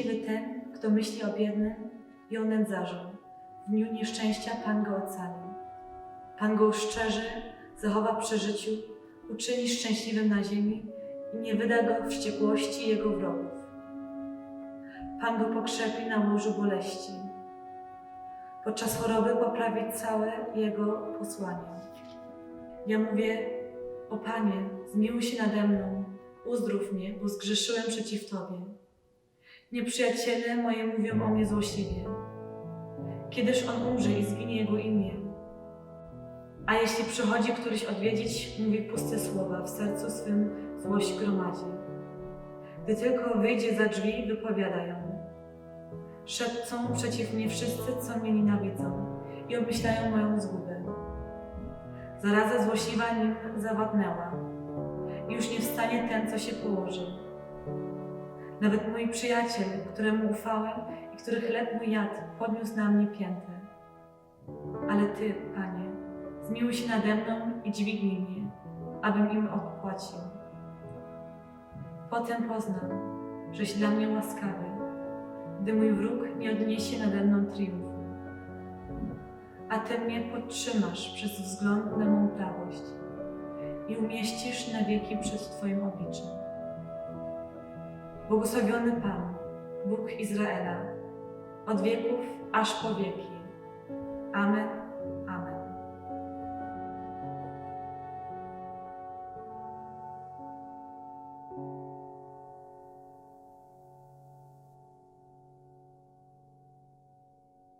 ten, kto myśli o biednym i o nędzarzu. W dniu nieszczęścia Pan go ocali. Pan go uszczerzy, zachowa przy życiu, uczyni szczęśliwym na ziemi i nie wyda go wściekłości jego wrogów. Pan go pokrzepi na łożu boleści. Podczas choroby poprawi całe jego posłanie. Ja mówię, o Panie, zmiłuj się nade mną, uzdrów mnie, bo zgrzeszyłem przeciw Tobie. Nieprzyjaciele moje mówią o mnie złośliwie. Kiedyż on umrze i zginie jego imię. A jeśli przychodzi któryś odwiedzić, mówi puste słowa, w sercu swym złość gromadzi. Gdy tylko wyjdzie za drzwi, wypowiada ją. Szepcą przeciw mnie wszyscy, co mnie nienawidzą i obmyślają moją zgubę. Zaraza złośliwa nim zawładnęła. i Już nie wstanie ten, co się położy. Nawet mój przyjaciel, któremu ufałem i który chleb mój jadł, podniósł na mnie piętę. Ale Ty, Panie, zmiłuj się nade mną i dźwignij mnie, abym im odpłacił. Potem poznam, żeś dla mnie łaskawy, gdy mój wróg nie odniesie nade mną triumfu. A Ty mnie podtrzymasz przez wzgląd na mą prawość i umieścisz na wieki przed Twoim obliczem. Błogosławiony Pan, Bóg Izraela, od wieków aż po wieki. Amen